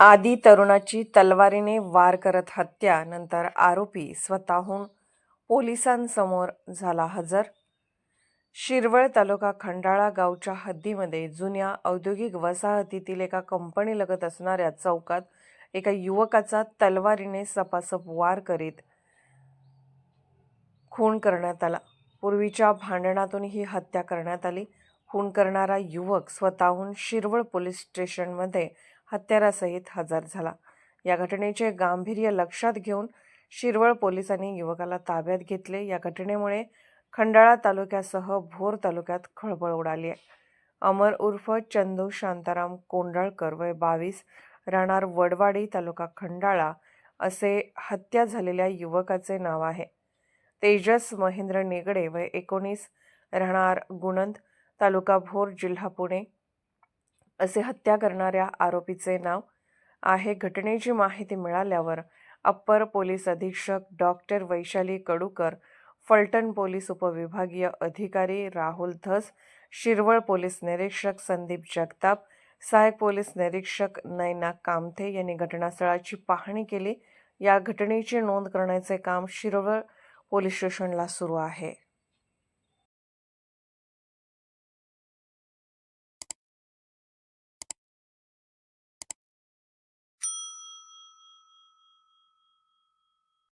आदी तरुणाची तलवारीने वार करत हत्या नंतर आरोपी स्वतःहून पोलिसांसमोर झाला हजर. शिरवळ तालुका खंडाळा गावच्या हद्दीमध्ये जुन्या औद्योगिक वसाहतीतील एका कंपनीलगत असणाऱ्या चौकात एका युवकाचा तलवारीने सपासप वार करीत खून करण्यात आला. पूर्वीच्या भांडणातून ही हत्या करण्यात आली. खून करणारा युवक स्वतःहून शिरवळ पोलीस स्टेशनमध्ये हत्यारासहित हजर झाला. या घटनेचे गांभीर्य लक्षात घेऊन शिरवळ पोलिसांनी युवकाला ताब्यात घेतले. या घटनेमुळे खंडाळा तालुक्यासह भोर तालुक्यात खळबळ उडाली आहे. अमर उर्फ चंदू शांताराम कोंडळकर वय बावीस राहणार वडवाडी तालुका खंडाळा असे हत्या झालेल्या युवकाचे नाव आहे. तेजस महेंद्र निगडे वय एकोणीस राहणार गुणंद तालुका भोर जिल्हा पुणे असे हत्या करणाऱ्या आरोपीचे नाव आहे. घटनेची माहिती मिळाल्यावर अप्पर पोलीस अधीक्षक डॉक्टर वैशाली कडूकर फलटण पोलीस उपविभागीय अधिकारी राहुल धस शिरवळ पोलीस निरीक्षक संदीप जगताप सहाय्यक पोलीस निरीक्षक नैना कामथे यांनी घटनास्थळाची पाहणी केली. या घटनेची नोंद करण्याचे काम शिरवळ पोलीस स्टेशनला सुरू आहे.